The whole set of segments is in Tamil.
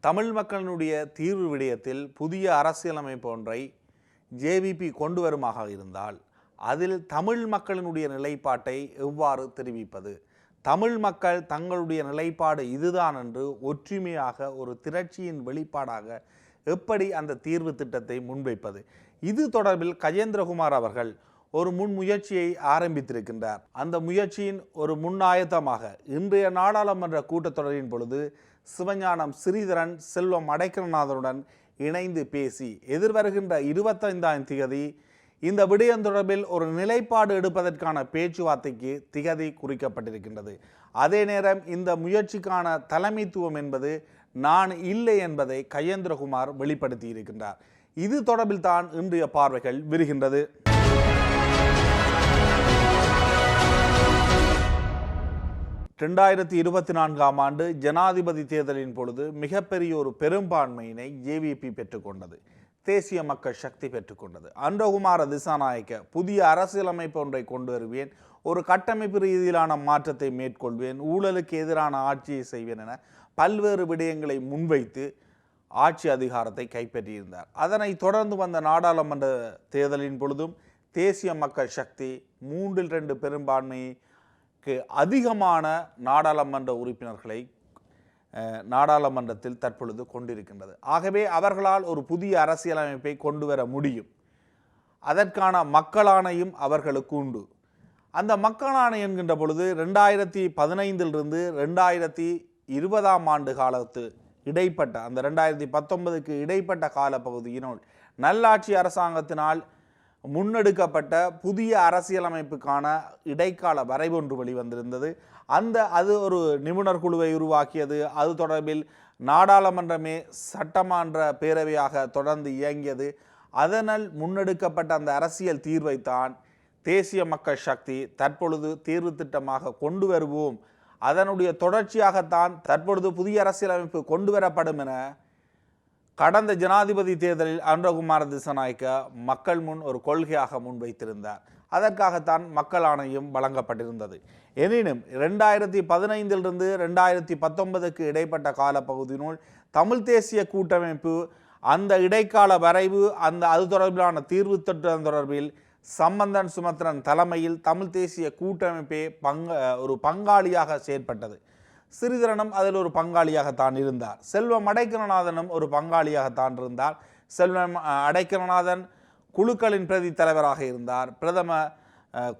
தமிழ் மக்களினுடைய தீர்வு விடயத்தில் புதிய அரசியலமைப்பு ஒன்றை ஜேவிபி கொண்டு வருமாக இருந்தால் அதில் தமிழ் மக்களினுடைய நிலைப்பாட்டை எவ்வாறு தெரிவிப்பது? தமிழ் மக்கள் தங்களுடைய நிலைப்பாடு இதுதான் என்று ஒற்றுமையாக ஒரு திரட்சியின் வெளிப்பாடாக எப்படி அந்த தீர்வு திட்டத்தை முன்வைப்பது? இது தொடர்பில் கஜேந்திரகுமார் அவர்கள் ஒரு முன்முயற்சியை ஆரம்பித்திருக்கின்றார். அந்த முயற்சியின் ஒரு முன்னாயத்தமாக இன்றைய நாடாளுமன்ற கூட்டத்தொடரின் பொழுது சிவஞானம் ஸ்ரீதரன் செல்வம் அடைக்கலநாதனுடன் இணைந்து பேசி எதிர்வருகின்ற இருபத்தைந்தாம் திகதி இந்த விடயம் தொடர்பில் ஒரு நிலைப்பாடு எடுப்பதற்கான பேச்சுவார்த்தைக்கு திகதி குறிக்கப்பட்டிருக்கின்றது. அதே நேரம் இந்த முயற்சிக்கான தலைமைத்துவம் என்பது நான் இல்லை என்பதை கயேந்திரகுமார் வெளிப்படுத்தி இருக்கின்றார் இது தொடர்பில் தான் இன்றைய பார்வைகள் விரிகின்றது. ரெண்டாயிரத்தி இருபத்தி நான்காம் ஆண்டு ஜனாதிபதி தேர்தலின் பொழுது மிகப்பெரிய ஒரு பெரும்பான்மையினை ஜேவிபி பெற்றுக்கொண்டது. தேசிய மக்கள் சக்தி பெற்றுக்கொண்டது. அன்றகுமார திசாநாயக்க புதிய அரசியலமைப்பு ஒன்றை கொண்டு வருவேன் ஒரு கட்டமைப்பு ரீதியிலான மாற்றத்தை மேற்கொள்வேன் ஊழலுக்கு எதிரான ஆட்சியை செய்வேன் என பல்வேறு விடயங்களை முன்வைத்து ஆட்சி அதிகாரத்தை கைப்பற்றியிருந்தார். அதனை தொடர்ந்து வந்த நாடாளுமன்ற தேர்தலின் பொழுதும் தேசிய மக்கள் சக்தி மூன்றில் ரெண்டு பெரும்பான்மையை அதிகமான நாடாளுமன்ற உறுப்பினர்களை நாடாளுமன்றத்தில் தற்பொழுது கொண்டிருக்கின்றது. ஆகவே அவர்களால் ஒரு புதிய அரசியலமைப்பை கொண்டு வர முடியும். அதற்கான மக்களாணையும் அவர்களுக்கு உண்டு. அந்த மக்களாணை என்கின்ற பொழுது ரெண்டாயிரத்தி பதினைந்திலிருந்து ரெண்டாயிரத்தி இருபதாம் ஆண்டு காலத்து இடைப்பட்ட அந்த ரெண்டாயிரத்தி பத்தொன்பதுக்கு இடைப்பட்ட காலப்பகுதியினுள் நல்லாட்சி அரசாங்கத்தினால் முன்னெடுக்கப்பட்ட புதிய அரசியலமைப்புக்கான இடைக்கால வரைவொன்று வெளிவந்திருந்தது. அந்த அது ஒரு நிபுணர் குழுவை உருவாக்கியது. அது தொடர்பில் நாடாளுமன்றமே சட்டமன்ற பேரவையாக தொடர்ந்து இயங்கியது. அதனால் முன்னெடுக்கப்பட்ட அந்த அரசியல் தீர்வைத்தான் தேசிய மக்கள் சக்தி தற்பொழுது தீர்வு திட்டமாக கொண்டு வருவோம். அதனுடைய தொடர்ச்சியாகத்தான் தற்பொழுது புதிய அரசியலமைப்பு கொண்டு வரப்படும் என கடந்த ஜனாதிபதி தேர்தலில் அன்றகுமார திசநாயக்க மக்கள் முன் ஒரு கொள்கையாக முன்வைத்திருந்தார். அதற்காகத்தான் மக்கள் ஆணையம் வழங்கப்பட்டிருந்தது. எனினும் ரெண்டாயிரத்தி பதினைந்திலிருந்து ரெண்டாயிரத்தி பத்தொன்பதுக்கு இடைப்பட்ட காலப்பகுதியினுள் தமிழ் தேசிய கூட்டமைப்பு அந்த இடைக்கால வரைவு அந்த அது தொடர்பிலான தீர்வு திட்டம் தொடர்பில் சம்பந்தன் சுமத்திரன் தலைமையில் தமிழ் தேசிய கூட்டமைப்பே பங்க ஒரு பங்காளியாக செயற்பட்டது. சிறிதரனும் அதில் ஒரு பங்காளியாகத்தான் இருந்தார். செல்வம் அடைக்கரநாதனும் ஒரு பங்காளியாகத்தான் இருந்தார். செல்வம் அஹ், குழுக்களின் பிரதி தலைவராக இருந்தார். பிரதம அஹ்,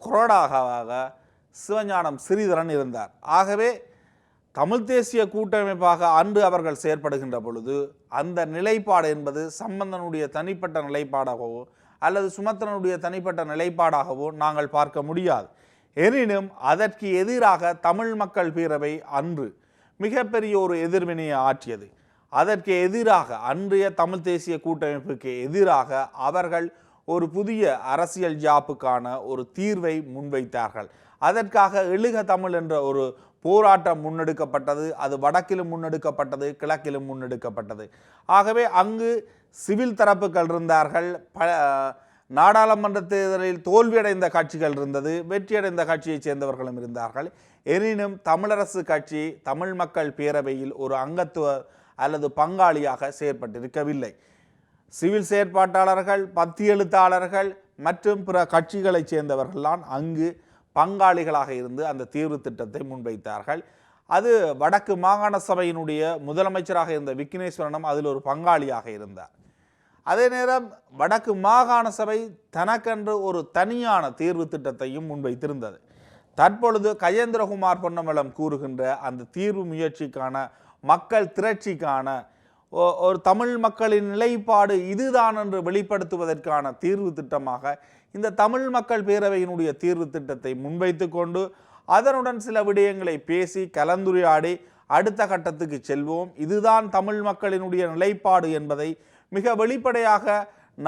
சிவஞானம் சிறிதரன் இருந்தார். ஆகவே தமிழ் தேசிய கூட்டமைப்பாக அன்று அவர்கள் செயற்படுகின்ற பொழுது அந்த நிலைப்பாடு என்பது சம்பந்தனுடைய தனிப்பட்ட நிலைப்பாடாகவோ அல்லது சுமத்திரனுடைய தனிப்பட்ட நிலைப்பாடாகவோ நாங்கள் பார்க்க முடியாது. எனினும் அதற்கு எதிராக தமிழ் மக்கள் பேரவை அன்று மிகப்பெரிய ஒரு எதிர்வினையை ஆற்றியது. அதற்கு எதிராக அன்றைய தமிழ் தேசிய கூட்டமைப்புக்கு எதிராக அவர்கள் ஒரு புதிய அரசியல் ஜாப்புக்கான ஒரு தீர்வை முன்வைத்தார்கள். அதற்காக எழுக தமிழ் என்ற ஒரு போராட்டம் முன்னெடுக்கப்பட்டது. அது வடக்கிலும் முன்னெடுக்கப்பட்டது கிழக்கிலும் முன்னெடுக்கப்பட்டது. ஆகவே அங்கு சிவில் தரப்புகள் இருந்தார்கள். ப நாடாளுமன்ற தேர்தலில் தோல்வியடைந்த கட்சிகள் இருந்தது வெற்றியடைந்த கட்சியைச் சேர்ந்தவர்களும் இருந்தார்கள். எனினும் தமிழரசு கட்சி தமிழ் மக்கள் பேரவையில் ஒரு அங்கத்துவ அல்லது பங்காளியாக செயற்பட்டிருக்கவில்லை. சிவில் செயற்பாட்டாளர்கள் பத்தி எழுத்தாளர்கள் மற்றும் பிற கட்சிகளைச் சேர்ந்தவர்கள்தான் அங்கு பங்காளிகளாக இருந்து அந்த தீர்வு திட்டத்தை முன்வைத்தார்கள். அது வடக்கு மாகாண சபையினுடைய முதலமைச்சராக இருந்த விக்னேஸ்வரனும் அதில் ஒரு பங்காளியாக இருந்தார். அதே நேரம் வடக்கு மாகாண சபை தனக்கென்று ஒரு தனியான தீர்வு திட்டத்தையும் முன்வைத்திருந்தது. தற்பொழுது கஜேந்திரகுமார் பொன்னமலம் கூறுகின்ற அந்த தீர்வு முயற்சிக்கான மக்கள் திரட்சிக்கான ஒரு தமிழ் மக்களின் நிலைப்பாடு இதுதான் என்று வெளிப்படுத்துவதற்கான தீர்வு திட்டமாக இந்த தமிழ் மக்கள் பேரவையினுடைய தீர்வு திட்டத்தை முன்வைத்து கொண்டு அதனுடன் சில விடயங்களை பேசி கலந்துரையாடி அடுத்த கட்டத்துக்கு செல்வோம். இதுதான் தமிழ் மக்களினுடைய நிலைப்பாடு என்பதை மிக வெளிப்படையாக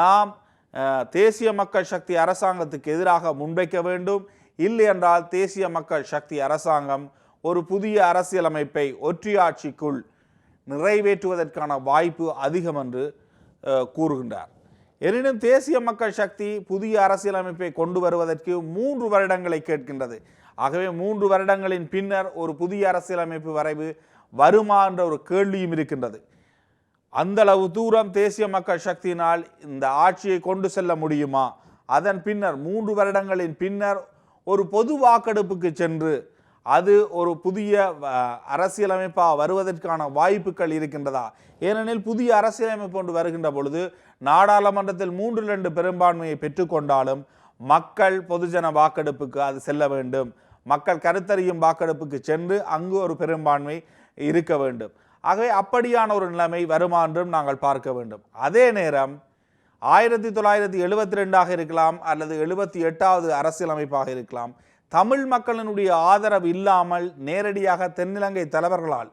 நாம் தேசிய மக்கள் சக்தி அரசாங்கத்துக்கு எதிராக முன்வைக்க வேண்டும். இல்லை என்றால் தேசிய மக்கள் சக்தி அரசாங்கம் ஒரு புதிய அரசியலமைப்பை ஒற்றையாட்சிக்குள் நிறைவேற்றுவதற்கான வாய்ப்பு அதிகம் என்று கூறுகின்றார். எனினும் தேசிய மக்கள் சக்தி புதிய அரசியலமைப்பை கொண்டு வருவதற்கு மூன்று வருடங்களை கேட்கின்றது. ஆகவே மூன்று வருடங்களின் பின்னர் ஒரு புதிய அரசியலமைப்பு வரைவு வருமா என்ற ஒரு கேள்வியும் இருக்கின்றது. அந்தளவு தூரம் தேசிய மக்கள் சக்தியினால் இந்த ஆட்சியை கொண்டு செல்ல முடியுமா? அதன் பின்னர் மூன்று வருடங்களின் பின்னர் ஒரு பொது வாக்கெடுப்புக்கு சென்று அது ஒரு புதிய அரசியலமைப்பாக வருவதற்கான வாய்ப்புகள் இருக்கின்றதா? ஏனெனில் புதிய அரசியலமைப்பு ஒன்று வருகின்ற பொழுது நாடாளுமன்றத்தில் மூன்று ரெண்டு பெரும்பான்மையை பெற்றுக்கொண்டாலும் மக்கள் பொதுஜன வாக்கெடுப்புக்கு அது செல்ல வேண்டும். மக்கள் கருத்தறியும் வாக்கெடுப்புக்கு சென்று அங்கு ஒரு பெரும்பான்மை இருக்க வேண்டும். ஆகவே அப்படியான ஒரு நிலைமை வருமா என்றும் நாங்கள் பார்க்க வேண்டும். அதே நேரம் ஆயிரத்தி தொள்ளாயிரத்தி எழுபத்தி ரெண்டாக இருக்கலாம் அல்லது எழுபத்தி எட்டாவது அரசியலமைப்பாக இருக்கலாம். தமிழ் மக்களினுடைய ஆதரவு இல்லாமல் நேரடியாக தென்னிலங்கை தலைவர்களால்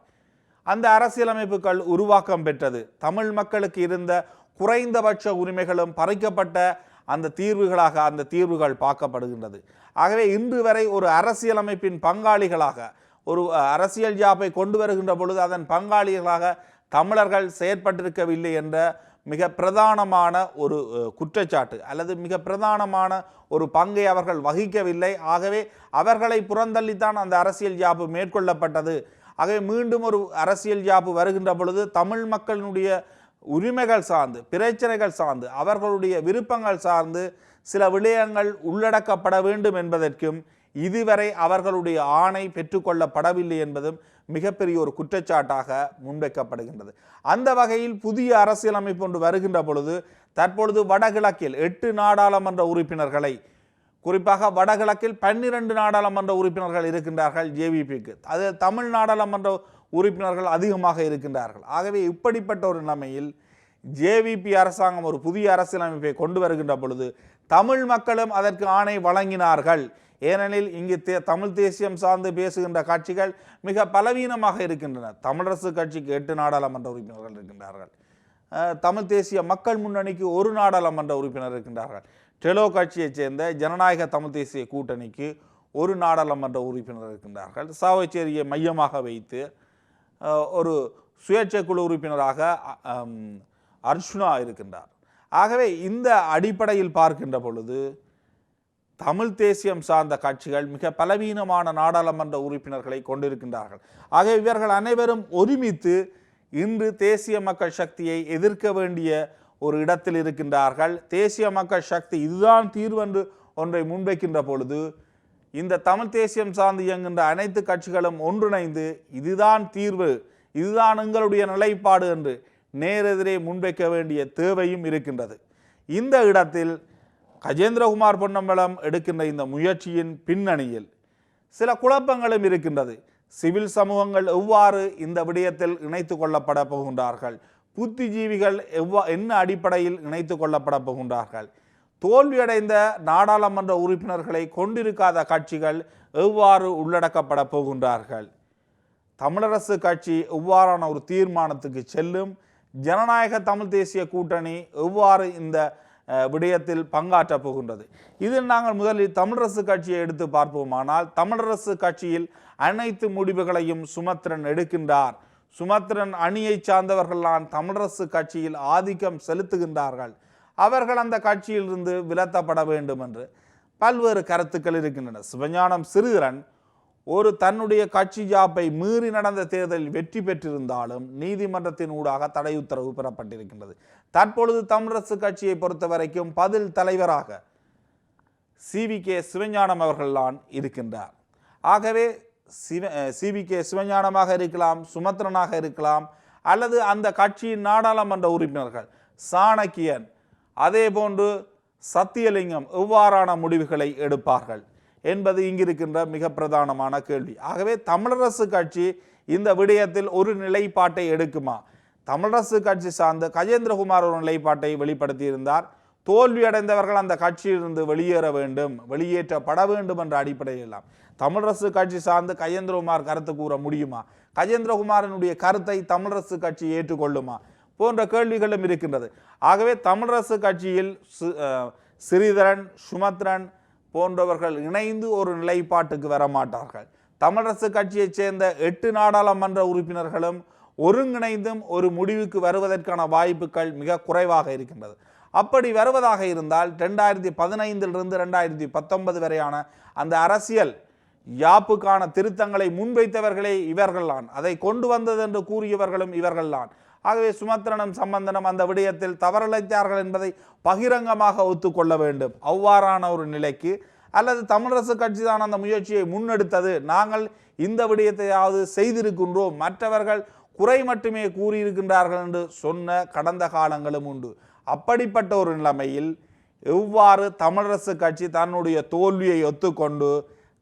அந்த அரசியலமைப்புகள் உருவாக்கம் பெற்றது. தமிழ் மக்களுக்கு இருந்த குறைந்தபட்ச உரிமைகளும் பறிக்கப்பட்ட அந்த தீர்வுகளாக அந்த தீர்வுகள் பார்க்கப்படுகின்றது. ஆகவே இன்று வரை ஒரு அரசியலமைப்பின் பங்காளிகளாக ஒரு அரசியல் ஜாப்பை கொண்டு வருகின்ற பொழுது அதன் பங்காளிகளாக தமிழர்கள் செயற்பட்டிருக்கவில்லை என்ற மிக பிரதானமான ஒரு குற்றச்சாட்டு அல்லது மிக பிரதானமான ஒரு பங்கை அவர்கள் வகிக்கவில்லை. ஆகவே அவர்களை புறந்தள்ளித்தான் அந்த அரசியல் ஜாப்பு மேற்கொள்ளப்பட்டது. ஆகவே மீண்டும் ஒரு அரசியல் ஜாப்பு வருகின்ற பொழுது தமிழ் மக்களினுடைய உரிமைகள் சார்ந்து பிரச்சனைகள் சார்ந்து அவர்களுடைய விருப்பங்கள் சார்ந்து சில விடயங்கள் உள்ளடக்கப்பட வேண்டும் என்பதற்கும் இதுவரை அவர்களுடைய ஆணை பெற்றுக்கொள்ளப்படவில்லை என்பதும் மிகப்பெரிய ஒரு குற்றச்சாட்டாக முன்வைக்கப்படுகின்றது. அந்த வகையில் புதிய அரசியலமைப்பு ஒன்று வருகின்ற பொழுது தற்பொழுது வடகிழக்கில் எட்டு நாடாளுமன்ற உறுப்பினர்களை குறிப்பாக வடகிழக்கில் பன்னிரண்டு நாடாளுமன்ற உறுப்பினர்கள் இருக்கின்றார்கள் ஜேவிபிக்கு அது தமிழ் நாடாளுமன்ற உறுப்பினர்கள் அதிகமாக இருக்கின்றார்கள். ஆகவே இப்படிப்பட்ட ஒரு நிலைமையில் ஜேவிபி அரசாங்கம் ஒரு புதிய அரசியலமைப்பை கொண்டு வருகின்ற பொழுது தமிழ் மக்களும் அதற்கு ஆணை வழங்கினார்கள். ஏனெனில் இங்கு தே தமிழ் தேசியம் சார்ந்து பேசுகின்ற கட்சிகள் மிக பலவீனமாக இருக்கின்றன. தமிழரசு கட்சிக்கு எட்டு நாடாளுமன்ற உறுப்பினர்கள் இருக்கின்றார்கள். தமிழ் தேசிய மக்கள் முன்னணிக்கு ஒரு நாடாளுமன்ற உறுப்பினர் இருக்கின்றார்கள். டெலோ கட்சியைச் சேர்ந்த ஜனநாயக தமிழ் தேசிய கூட்டணிக்கு ஒரு நாடாளுமன்ற உறுப்பினர் இருக்கின்றார்கள். சாவச்சேரியை மையமாக வைத்து ஒரு சுயேட்சை குழு உறுப்பினராக அர்ஜுனா இருக்கின்றார். ஆகவே இந்த அடிப்படையில் பார்க்கின்ற பொழுது தமிழ் தேசியம் சார்ந்த கட்சிகள் மிக பலவீனமான நாடாளுமன்ற உறுப்பினர்களை கொண்டிருக்கின்றார்கள். ஆக இவர்கள் அனைவரும் ஒருமித்து இன்று தேசிய மக்கள் சக்தியை எதிர்க்க வேண்டிய ஒரு இடத்தில் இருக்கின்றார்கள். தேசிய மக்கள் சக்தி இதுதான் தீர்வு என்று ஒன்றை முன்வைக்கின்ற பொழுது இந்த தமிழ் தேசியம் சார்ந்து இயங்குகின்ற அனைத்து கட்சிகளும் ஒன்றிணைந்து இதுதான் தீர்வு இதுதான் எங்களுடைய நிலைப்பாடு என்று நேரெதிரே முன்வைக்க வேண்டிய தேவையும் இருக்கின்றது. இந்த இடத்தில் கஜேந்திரகுமார் பொன்னம்பலம் எடுக்கின்ற இந்த முயற்சியின் பின்னணியில் சில குழப்பங்களும் இருக்கின்றது. சிவில் சமூகங்கள் எவ்வாறு இந்த விடயத்தில் இணைத்து கொள்ளப்பட போகின்றார்கள்? புத்திஜீவிகள் எவ்வா என்ன அடிப்படையில் இணைத்து கொள்ளப்பட போகின்றார்கள்? தோல்வியடைந்த நாடாளுமன்ற உறுப்பினர்களை கொண்டிருக்காத கட்சிகள் எவ்வாறு உள்ளடக்கப்பட போகின்றார்கள்? தமிழரசு கட்சி எவ்வாறான ஒரு தீர்மானத்துக்கு செல்லும்? ஜனநாயக தமிழ் தேசிய கூட்டணி எவ்வாறு இந்த விடயத்தில் பங்காற்றப் போகின்றது. இதில் நாங்கள் முதலில் தமிழரசு கட்சியை எடுத்து பார்ப்போமானால் தமிழரசு கட்சியில் அனைத்து முடிவுகளையும் சுமத்திரன் எடுக்கின்றார். சுமத்திரன் அணியைச் சார்ந்தவர்கள்தான் தமிழரசு கட்சியில் ஆதிக்கம் செலுத்துகின்றார்கள். அவர்கள் அந்த கட்சியிலிருந்து விலத்தப்பட வேண்டும் என்று பல்வேறு கருத்துக்கள் இருக்கின்றன. சிவஞானம் சிறுகிறன் ஒரு தன்னுடைய கட்சி ஜாப்பை மீறி நடந்த தேர்தலில் வெற்றி பெற்றிருந்தாலும் நீதிமன்றத்தின் ஊடாக தடை உத்தரவு பெறப்பட்டிருக்கின்றது. தற்பொழுது தமிழரசு கட்சியை பொறுத்த வரைக்கும் பதில் தலைவராக சிவி கே சிவஞானம் அவர்கள்தான் இருக்கின்றார். ஆகவே சிவ சிவி கே சிவஞானமாக இருக்கலாம் சுமத்ரனாக இருக்கலாம் அல்லது அந்த கட்சியின் நாடாளுமன்ற உறுப்பினர்கள் சாணக்கியன் அதே போன்று சத்தியலிங்கம் எவ்வாறான முடிவுகளை எடுப்பார்கள். என்பது இங்கிருக்கின்ற மிக பிரதானமான கேள்வி. ஆகவே தமிழரசு கட்சி இந்த விடயத்தில் ஒரு நிலைப்பாட்டை எடுக்குமா? தமிழரசு கட்சி சார்ந்த கஜேந்திரகுமார் ஒரு நிலைப்பாட்டை வெளிப்படுத்தியிருந்தார். தோல்வியடைந்தவர்கள் அந்த கட்சியிலிருந்து வெளியேற வேண்டும் வெளியேற்றப்பட வேண்டும் என்ற அடிப்படையெல்லாம் தமிழரசு கட்சி சார்ந்து கஜேந்திரகுமார் கருத்து கூற முடியுமா? கஜேந்திரகுமாரனுடைய கருத்தை தமிழரசு கட்சி ஏற்றுக்கொள்ளுமா? போன்ற கேள்விகளும் இருக்கின்றது. ஆகவே தமிழரசு கட்சியில் சு- சிறிதரன் சுமத்ரன் போன்றவர்கள் இணைந்து ஒரு நிலைப்பாட்டுக்கு வர மாட்டார்கள் தமிழரசு கட்சியைச் சேர்ந்த எட்டு நாடாளுமன்ற உறுப்பினர்களும் ஒருங்கிணைந்தும் ஒரு முடிவுக்கு வருவதற்கான வாய்ப்புகள் மிக குறைவாக இருக்கின்றது. அப்படி வருவதாக இருந்தால் ரெண்டாயிரத்தி பதினைந்திலிருந்து ரெண்டாயிரத்தி பத்தொன்பது வரையான அந்த அரசியல் யாப்புக்கான திருத்தங்களை முன்வைத்தவர்களே இவர்கள்தான். அதை கொண்டு வந்தது என்று கூறியவர்களும் இவர்கள்தான். ஆகவே சுமத்திரனும் சம்பந்தனும் அந்த விடயத்தில் தவறிழைத்தார்கள் என்பதை பகிரங்கமாக ஒத்துக்கொள்ள வேண்டும். அவ்வாறான ஒரு நிலைக்கு அல்லது தமிழரசு கட்சி தான் அந்த முயற்சியை முன்னெடுத்தது. நாங்கள் இந்த விடயத்தையாவது செய்திருக்கின்றோம். மற்றவர்கள் குறை மட்டுமே கூறியிருக்கின்றார்கள் என்று சொன்ன கடந்த காலங்களும் உண்டு. அப்படிப்பட்ட ஒரு நிலைமையில் எவ்வாறு தமிழரசு கட்சி தன்னுடைய தோல்வியை ஒத்துக்கொண்டு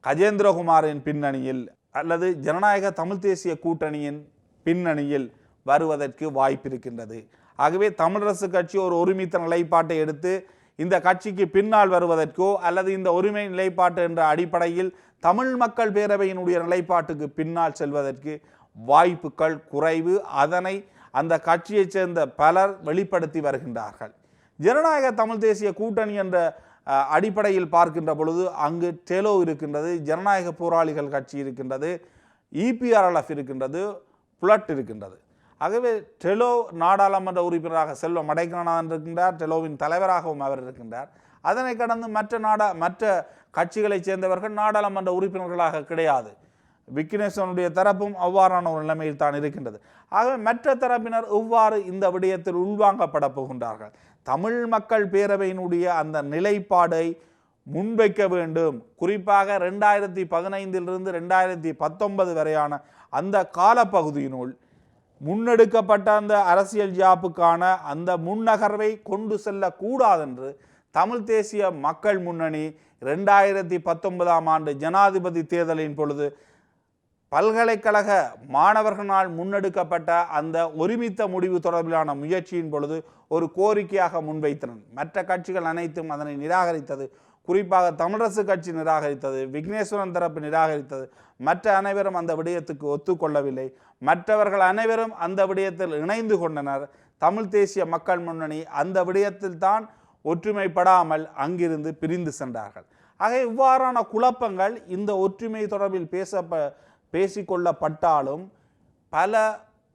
கஜேந்திரகுமாரின் பின்னணியில் அல்லது ஜனநாயக தமிழ் தேசிய கூட்டணியின் பின்னணியில் வருவதற்கு வாய்ப்பிருக்கின்றது ஆகவே தமிழரசு கட்சி ஒரு ஒருமித்த நிலைப்பாட்டை எடுத்து இந்த கட்சிக்கு பின்னால் வருவதற்கோ அல்லது இந்த ஒருமை நிலைப்பாட்டு என்ற அடிப்படையில் தமிழ் மக்கள் பேரவையினுடைய நிலைப்பாட்டுக்கு பின்னால் செல்வதற்கு வாய்ப்புகள் குறைவு. அதனை அந்த கட்சியைச் சேர்ந்த பலர் வெளிப்படுத்தி வருகின்றார்கள். ஜனநாயக தமிழ் தேசிய கூட்டணி என்ற அடிப்படையில் பார்க்கின்ற பொழுது அங்கு டெலோ இருக்கின்றது ஜனநாயக போராளிகள் கட்சி இருக்கின்றது இபிஆர்எல்எஃப் இருக்கின்றது புலட் இருக்கின்றது. ஆகவே டெலோ நாடாளுமன்ற உறுப்பினராக செல்வம் அடைக்கலநாதன் இருக்கின்றார் டெலோவின் தலைவராகவும் அவர் இருக்கின்றார். அதனை கடந்து மற்ற நாடா மற்ற கட்சிகளைச் சேர்ந்தவர்கள் நாடாளுமன்ற உறுப்பினர்களாக கிடையாது. விக்னேஸ்வனுடைய தரப்பும் அவ்வாறான ஒரு நிலைமையில் தான் இருக்கின்றது. ஆகவே மற்ற தரப்பினர் இவ்வாறு இந்த விடயத்தில் உள்வாங்கப்பட போகின்றார்கள். தமிழ் மக்கள் பேரவையினுடைய அந்த நிலைப்பாடை முன்வைக்க வேண்டும். குறிப்பாக ரெண்டாயிரத்தி பதினைந்திலிருந்து ரெண்டாயிரத்தி பத்தொன்பது வரையான அந்த காலப்பகுதியினுள் முன்னெடுக்கப்பட்ட அந்த அரசியல் ஜாப்புக்கான அந்த முன்னகர்வை கொண்டு செல்லக்கூடாதென்று தமிழ் தேசிய மக்கள் முன்னணி ரெண்டாயிரத்தி பத்தொன்பதாம் ஆண்டு ஜனாதிபதி தேர்தலின் பொழுது பல்கலைக்கழக மாணவர்களால் முன்னெடுக்கப்பட்ட அந்த ஒருமித்த முடிவு தொடர்பிலான முயற்சியின் பொழுது ஒரு கோரிக்கையாக முன்வைத்தனர். மற்ற கட்சிகள் அனைத்தும் அதனை நிராகரித்தது. குறிப்பாக தமிழரசு கட்சி நிராகரித்தது விக்னேஸ்வரன் தரப்பு நிராகரித்தது. மற்ற அனைவரும் அந்த விடயத்துக்கு ஒத்துக்கொள்ளவில்லை. மற்றவர்கள் அனைவரும் அந்த விடயத்தில் இணைந்து கொண்டனர். தமிழ் தேசிய மக்கள் முன்னணி அந்த விடயத்தில் தான் ஒற்றுமைப்படாமல் அங்கிருந்து பிரிந்து சென்றார்கள். ஆக இவ்வாறான குழப்பங்கள் இந்த ஒற்றுமை தொடர்பில் பேசப்ப பேசிக்கொள்ளப்பட்டாலும் பல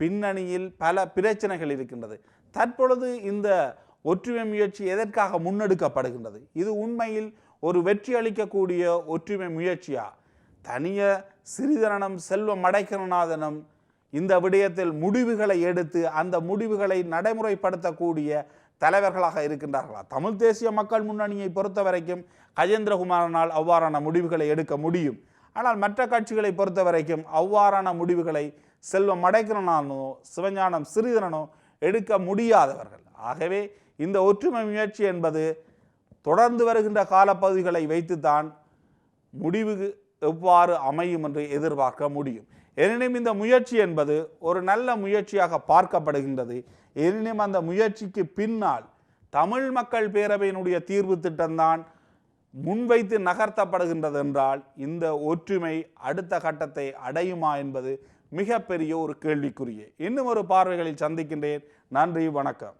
பின்னணியில் பல பிரச்சனைகள் இருக்கின்றது. தற்பொழுது இந்த ஒற்றுமை முயற்சி எதற்காக முன்னெடுக்கப்படுகின்றது? இது உண்மையில் ஒரு வெற்றி அளிக்கக்கூடிய ஒற்றுமை முயற்சியா? தனிய சிறிதனம் செல்வம் அடைக்கலநாதனும் இந்த விடயத்தில் முடிவுகளை எடுத்து அந்த முடிவுகளை நடைமுறைப்படுத்தக்கூடிய தலைவர்களாக இருக்கின்றார்களா? தமிழ் தேசிய மக்கள் முன்னணியை பொறுத்த வரைக்கும் கஜேந்திரகுமாரனால் அவ்வாறான முடிவுகளை எடுக்க முடியும். ஆனால் மற்ற கட்சிகளை பொறுத்த வரைக்கும் அவ்வாறான முடிவுகளை செல்வம் அடைக்கலனானோ சிவஞானம் சிறிதனனோ எடுக்க முடியாதவர்கள். ஆகவே இந்த ஒற்றுமை முயற்சி என்பது தொடர்ந்து வருகின்ற காலப்பகுதிகளை வைத்துத்தான் முடிவு எவ்வாறு அமையும் என்று எதிர்பார்க்க முடியும். எனினும் இந்த முயற்சி என்பது ஒரு நல்ல முயற்சியாக பார்க்கப்படுகின்றது. எனினும் அந்த முயற்சிக்கு பின்னால் தமிழ் மக்கள் பேரவையினுடைய தீர்வு திட்டம்தான் முன்வைத்து நகர்த்தப்படுகின்றது என்றால் இந்த ஒற்றுமை அடுத்த கட்டத்தை அடையுமா என்பது மிகப்பெரிய ஒரு கேள்விக்குரிய இன்னும் ஒரு பார்வைகளில் சந்திக்கின்றேன். நன்றி வணக்கம்.